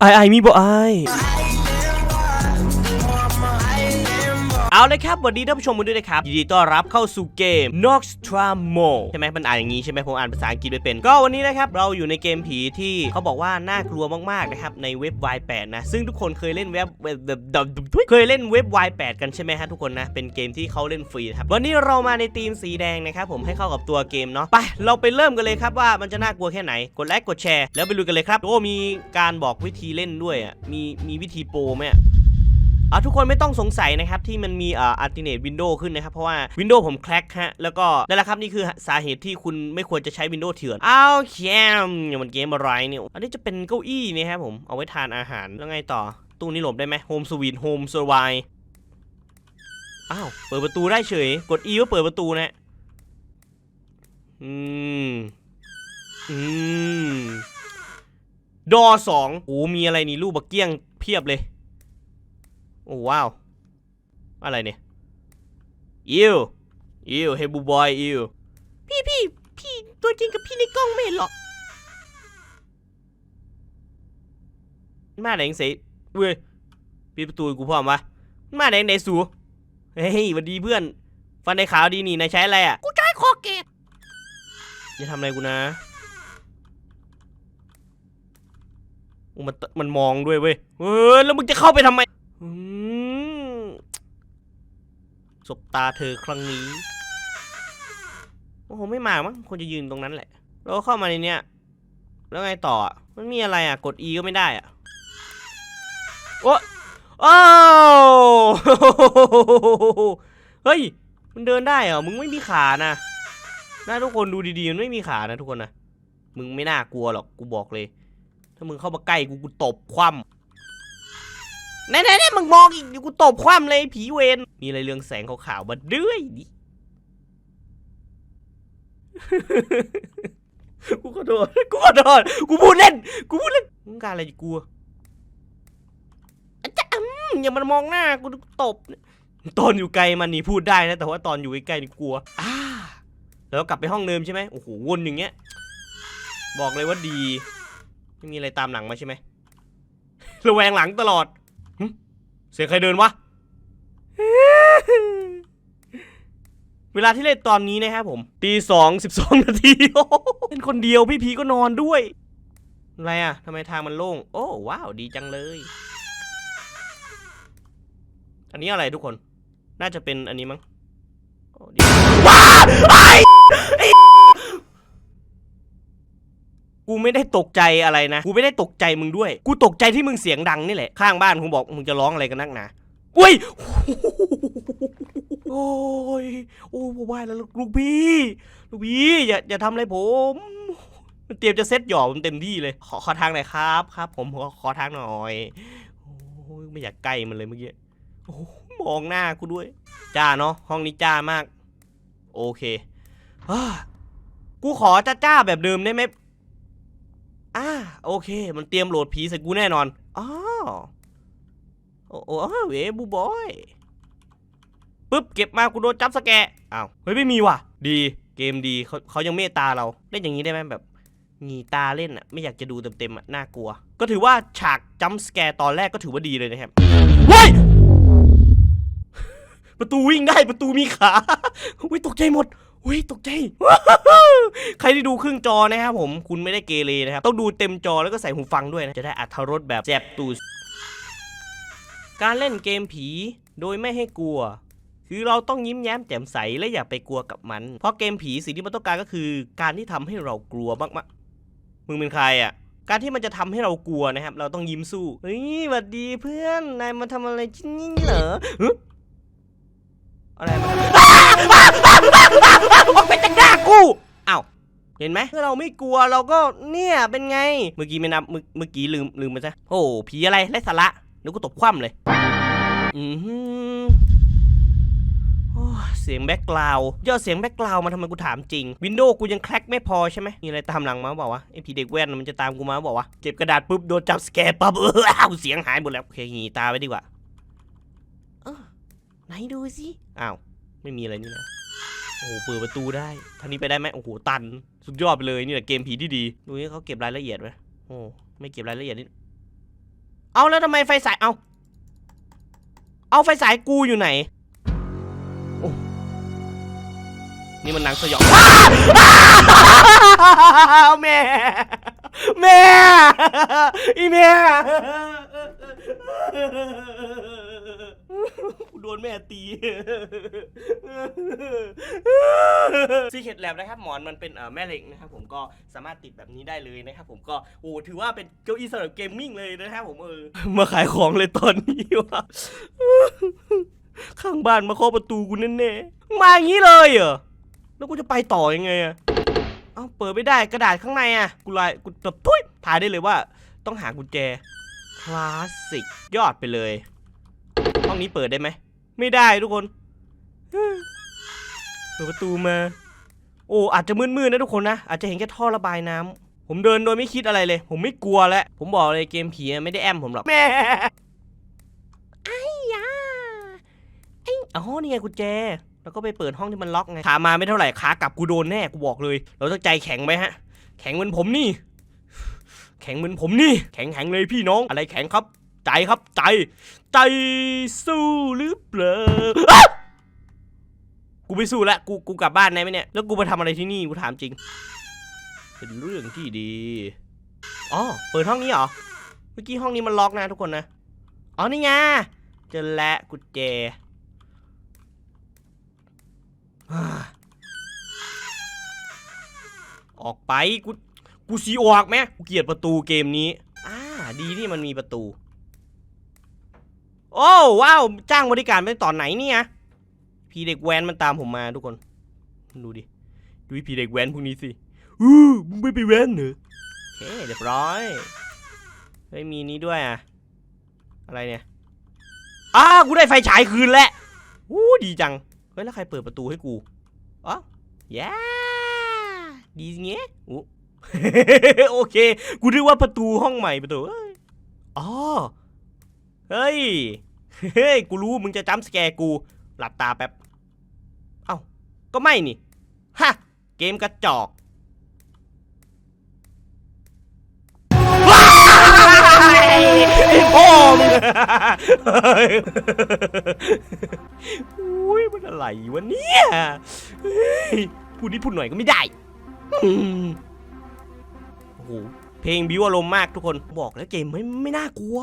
ไอไอมีบ่ไอ เอาเลยครับสวัสดีท่านผู้ชมด้วยนะครับยินดีต้อนรับเข้าสู่เกม Noxtramo ใช่ไหมมันอ่านอย่างนี้ใช่ไหมผมอ่านภาษาอังกฤษไม่เป็น ก็วันนี้นะครับเราอยู่ในเกมผีที่เขาบอกว่าน่ากลัวมากๆนะครับในเว็บ Y8 นะซึ่งทุกคนเคยเล่นเว็บเคยเล่นเว็บ Y8 กันใช่ไหมฮะทุกคนนะเป็นเกมที่เขาเล่นฟรีนะครับวันนี้เรามาในธีมสีแดงนะครับผมให้เข้ากับตัวเกมเนาะไปเราไปเริ่มกันเลยครับว่ามันจะน่ากลัวแค่ไหนกดไลค์กดแชร์แล้วไปดูกันเลยครับโอ้มีการบอกวิธีเล่นด้วยอะมีมีวิธีโปรไหม อะอะทุกคนไม่ต้องสงสัยนะครับที่มันมีอ่า alternate window ขึ้นนะครับ เพราะว่า Windows ผมแคลกฮะ แล้วก็นั่นแหละครับ นี่คือสาเหตุที่คุณไม่ควรจะใช้ Windows เถื่อนอ้าวแคมอย่างมันเกมอะไรเนี่ย อันนี้จะเป็นเก้าอี้นะครับผมเอาไว้ทานอาหารแล้วไงต่อ ตู้นี้หลบได้ไหม Home Sweet Home Survive อ้าวเปิดประตูได้เฉย กด E ก็เปิดประตูนะอืมอืมดอสองโอ้มีอะไรนี่รูปบักเกี้ยงเพียบเลย โอ้ว้าว อะไรเนี่ยอิวอิวเฮบูบอยอิวพี่พี่พี่ตัวจริงกับพี่ในกล้องไม่เห็นหรอกมาไหนเสียเว้ยปิดประตูให้กูพร้อมวะมาไหนไหนสูเฮ้ยหวันดีเพื่อน ฟันในขาวดีนี่นายใช้อะไรอะ กูจะให้คอเกตอย่าทำอะไรกูนะอู้มันตมันมองด้วยเว้ยเออแล้วมึงจะเข้าไปทำไมอืม สบตาเธอครั้งนี้โอ้โหไม่มามั้งคนจะยืนตรงนั้นแหละเราเข้ามาในเนี้ยแล้วไงต่อ มันมีอะไรอะ กด E ก็ไม่ได้อะ โอ้โอ้เฮ้ย มันเดินได้เหรอ มึงไม่มีขานะน่าทุกคนดูดีๆ มันไม่มีขานะทุกคนนะ มึงไม่น่ากลัวหรอก กูบอกเลย ถ้ามึงเข้ามาใกล้กูกูตบคว่ำ แน่ๆๆมึงมองอีกเดี๋ยวกูตบคว่ำเลยผีเวนมีอะไรเรื่องแสงขาวๆมาด้วยดิกูขอโทษกูขอโทษกูพูดเล่น กูพูดเล่นมึงการอะไรจากกูอะอะจ๊ะอืมอย่ามันมองหน้ากูตบ ตอนอยู่ไกลมันนี่พูดได้นะ แต่ว่าตอนอยู่ใกล้ๆนี่กลัวอ่าแล้วกลับไปห้องเดิมใช่ไหมโอ้โหวนอย่างเงี้ย บอกเลยว่าดี ไม่มีอะไรตามหลังมาใช่ไหมระแวงหลังตลอด เสียงใครเดินวะ เวลาที่เล่นตอนนี้นะครับผม ตีสองสิบสองนาทีโอ้เป็นคนเดียวพี่พีก็นอนด้วย อะไรอะทำไมทางมันโล่ง โอ้ว้าวดีจังเลย อันนี้อะไรทุกคน น่าจะเป็นอันนี้มั้งว้าวไอ้ไอ้ กูไม่ได้ตกใจอะไรนะ กูไม่ได้ตกใจมึงด้วย กูตกใจที่มึงเสียงดังนี่แหละ ข้างบ้านกูบอกมึงจะร้องอะไรกันนักหนาอุ้ย โอ้ย โอ้ไหวายแล้วลูกพี่ ลูกพี่อย่าอย่าทำอะไรผม มันเตรียมจะเซ็ตหยอกมันเต็มที่เลย ขอขอทางหน่อยครับครับ ผมขอขอทางหน่อยโอ้ยไม่อยากใกล้มันเลยเมื่อกี้โอ้มองหน้ากูด้วย จ้าเนาะห้องนี้จ้ามาก โอเคอกูขอจ้าจ้าแบบเดิมได้ไหม อ่าโอเค มันเตรียมโหลดผีใส่กูแน่นอนอ๋อโอ้โอ้เวบูบอยปึ๊บเก็บมากูโดนจับสแกอ้าวเฮ้ยไม่มีว่ะ ดีเกมดีเขาเขายังเมตตาเราเล่นอย่างนี้ได้ไหมแบบงีตาเล่นอะไม่อยากจะดูเต็มๆอะน่ากลัว ก็ถือว่าฉากจัมสแกร์ตอนแรกก็ถือว่าดีเลยนะครับเฮ้ยประตูวิ่งได้ประตูมีขาอุ้ยตกใจหมด อุ้ยตกใจ ใครที่ดูครึ่งจอนะครับผมคุณไม่ได้เกเรนะครับ ต้องดูเต็มจอแล้วก็ใส่หูฟังด้วยนะ จะได้อัธรสแบบแจบตูสการเล่นเกมผีโดยไม่ให้กลัว คือเราต้องยิ้มแย้มแจ่มใสและอย่าไปกลัวกับมัน เพราะเกมผีสิ่งที่มันต้องการก็คือ การที่ทำให้เรากลัวมากๆมึงเป็นใครอะการที่มันจะทำให้เรากลัวนะครับ เราต้องยิ้มสู้ เฮ้ยสวัสดีเพื่อน นายมาทำอะไรที่นี่เหรออะไรมา ทำออกไปจากหน้ากูอ้าวเห็นไหมถ้าเราไม่กลัวเราก็เนี่ยเป็นไง เมื่อกี้ไม่นับเมื่อเมื่อกี้ลืมลืมไปซะโอ้ผีอะไรไรสาระเดี๋ยวกูตบคว่ำเลย อือหือโอ้ยเสียงแบ็กกราวด์เยอะเสียงแบ็กกราวด์มาทำไมกูถามจริง วินโดว์กูยังแคลกไม่พอใช่ไหมมีอะไรตามหลังมาบอกว่าไอผีเด็กแว่นมันจะตามกูมาบอกว่าวะเก็บกระดาษปุ๊บโดนจับสแกร์ปั๊บเอออ้าวเสียงหายหมดแล้วโอเคหีตาไว้ดีกว่าเออไหนดูสิอ้าว ไม่มีอะไรนี่นะโอ้โหเปิดประตูได้ทางนี้ไปได้ไหมโอ้โหตัน สุดยอดไปเลยนี่แหละเกมผีที่ดีดูนี่เขาเก็บรายละเอียดไหมโอ้ไม่เก็บรายละเอียดนี่เอาแล้วทำไมไฟสายเอาเอาไฟสายกูอยู่ไหนโอ้นี่มันหนังสยองแม่แม่อีแม่ ม่ตีซีเคดแลบนะครับหมอนมันเป็นแม่เหล็กนะครับผมก็สามารถติดแบบนี้ได้เลยนะครับผมก็โอ้ถือว่าเป็นเก้าอี้สำหรับเกมมิ่งเลยนะครับผมเออมาขายของเลยตอนนี้วะข้างบ้านมาเคาะประตูกูแน่ๆมาอย่างนี้เลยเหรอแล้วกูจะไปต่อยังไงอะเอ้าเปิดไม่ได้กระดาษข้างในอะกูลายกูตบทุยถ่ายได้เลยว่า ต้องหากุญแจคลาสสิกยอดไปเลย ห้องนี้เปิดได้ไหม ไม่ได้ทุกคนเปิดประตูมา โอ้อาจจะมืดๆนะทุกคนนะ อาจจะเห็นแค่ท่อระบายน้ำผมเดินโดยไม่คิดอะไรเลย ผมไม่กลัวแล้ว ผมบอกเลยเกมผีอะไม่ได้แอมผมหรอกแม่ไอ้ยาไอ้อ๋อนี่ไงกุญแจ แล้วก็ไปเปิดห้องที่มันล็อกไง ขามาไม่เท่าไหร่ขากลับกูโดนแน่กูบอกเลย เราต้องใจแข็งไหมฮะ แข็งเหมือนผมนี่ แข็งเหมือนผมนี่ แข็งแข็งเลยพี่น้อง อะไรแข็งครับ ใจครับใจ ใจสู้หรือเปล่าอ๊ะกูไม่สู้แล้วกูกูกลับบ้านได้ไหมเนี่ย แล้วกูมาทำอะไรที่นี่กูถามจริง เป็นเรื่องที่ดีอ๋อเปิดห้องนี้เหรอ เมื่อกี้ห้องนี้มันล็อกนะทุกคนนะ อ๋อนี่ไงเจอแล้วกุญแจออกไปกูกูสีออกไหมกูเกลียดประตูเกมนี้ อ่า ดีที่มันมีประตู โอ้ว้าวจ้างบริการไปตอนไหนเนี่ยพี่เด็กแว้นมันตามผมมาทุกคน ดูดิดูพี่เด็กแว้นพวกนี้สิอู้มึงไม่ไปแว้นเหรอโอเคเรียบร้อยเฮ้ยมีนี้ด้วยอะอะไรเนี่ยอ้ากูได้ไฟฉายคืนแล้วอู้ดีจังเฮ้ยแล้วใครเปิดประตูให้กูอ๋อแย่ดีเงี้ยอู้โอเค กูนึกว่าประตูห้องใหม่ประตูอ๋อ เฮ้ย เฮ้ย กูรู้มึงจะจำสแกร์กู หลับตาแป๊บ เอ้า ก็ไม่นี่ ฮะ เกมกระจอกว้ายไอ้พ่อมึงอุ้ยมันอะไรวะเนี่ยเฮ้ยพูดนิดพูดหน่อยก็ไม่ได้อืมโอ้โห เพลงบิวอารมณ์มากทุกคน บอกแล้วเกมไม่ไม่น่ากลัว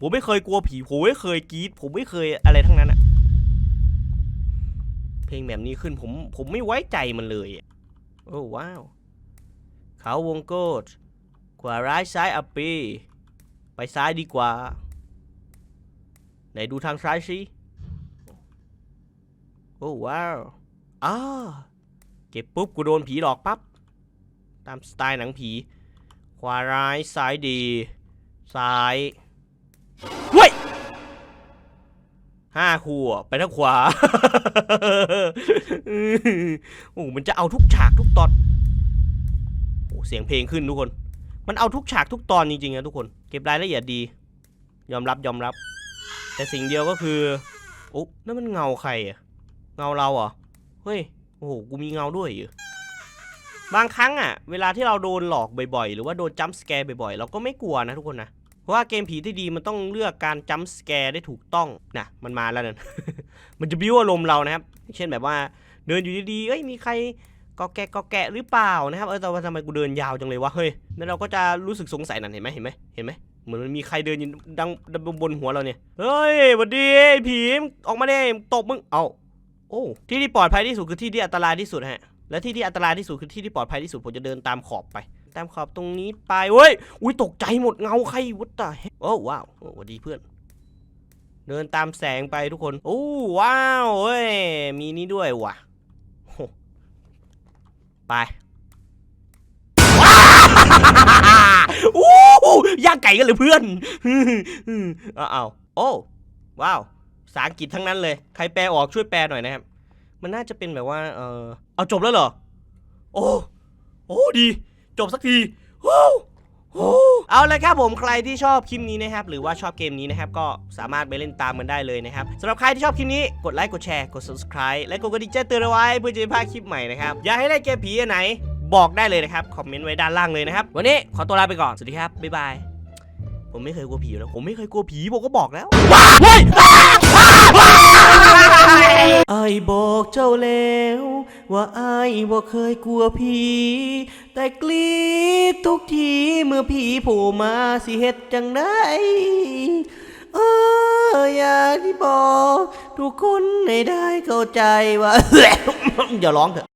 ผมไม่เคยกลัวผี ผมไม่เคยกรีดผมไม่เคยอะไรทั้งนั้นอะเพลงแบบนี้ขึ้นผมผมไม่ไว้ใจมันเลยอะโอ้ว้าว เขาวงโกดขวาร้ายซ้ายอัปปีไปซ้ายดีกว่า ไหนดูทางซ้ายสิ โอ้ว้าวอ้าเก็บปุ๊บกูโดนผีหลอกปั๊บ ตามสไตล์หนังผี ขวาร้ายซ้ายดี ซ้าย เฮ้ยห้าครัวไปทางขวา โอ้มันจะเอาทุกฉากทุกตอน โอ้เสียงเพลงขึ้นทุกคน มันเอาทุกฉากทุกตอนจริงๆนะทุกคน เก็บรายละเอียดดี ยอมรับยอมรับ แต่สิ่งเดียวก็คือ โอ้นั่นมันเงาใครอะเงาเราเหรอ เฮ้ย โอ้โห กูมีเงาด้วยเหรอบางครั้งอะเวลาที่เราโดนหลอกบ่อยๆ หรือว่าโดนจัมป์สแกร์บ่อยๆ เราก็ไม่กลัวนะทุกคนนะ ราะว่าเกมผีที่ดีมันต้องเลือกการจัมป์สแกร์ได้ถูกต้องนะมันมาแล้วนั่นมันจะบิ้วอารมณ์เรานะครับ เช่นแบบว่าเดินอยู่ดีๆเอ้ยมีใครกอแกะกอแกะหรือเปล่านะครับเออแต่ว่าทำไมกูเดินยาวจังเลยวะเฮ้ยแล้วเราก็จะรู้สึกสงสัยนั่นเห็นไหมเห็นไหมเห็นไหมเหมือนมันมีใครเดินอยู่ดังดังบนหัวเราเนี่ยเฮ้ยหวัดดีผีออกมาไดิมึงตบมึงเอาโอ้ที่ที่ปลอดภัยที่สุดคือที่ที่อันตรายที่สุดฮะและที่ที่อันตรายที่สุดคือที่ที่ปลอดภัยที่สุดผมจะเดินตามขอบไป ตามขอบตรงนี้ไปเว้ย อุ้ยตกใจหมดเงาใครวัดตาโอ้ว้าวโอ้หวัดดีเพื่อน เดินตามแสงไปทุกคน โอ้ว้าวเฮ้ย มีนี้ด้วยว่ะ ไปอู้ย่างไก่กันเลยเพื่อนเอาเอาโอ้ว้าวภาษาอังกฤษทั้งนั้นเลย ใครแปลออกช่วยแปลหน่อยนะครับ มันน่าจะเป็นแบบว่า เออเอาจบแล้วเหรอ โอ้ โอ้ดี จบสักทีโอ้โอ้เอาเลยครับผมใครที่ชอบคลิปนี้นะครับหรือว่าชอบเกมนี้นะครับก็สามารถไปเล่นตามกันได้เลยนะครับสำหรับใครที่ชอบคลิปนี้กดไลค์กดแชร์กด subscribe และกดกระดิ่งแจ้งเตือนเอาไว้เพื่อจะไม่พลาดคลิปใหม่นะครับอยากให้ได้เกมผีอันไหนบอกได้เลยนะครับคอมเมนต์ไว้ด้านล่างเลยนะครับวันนี้ขอตัวลาไปก่อนสวัสดีครับบ๊ายบายผมไม่เคยกลัวผีอยู่แล้วผมไม่เคยกลัวผีผมก็บอกแล้วไอ้บอ อกเจ้าแล้ว ว่าอายบ่เคยกลัวผี แต่กลีดทุกทีเมื่อผีโผล่มาสิเฮ็ดจังได้เอออยากที่บอก ทุกคนให้ได้เข้าใจว่า อย่าร้องเถอะ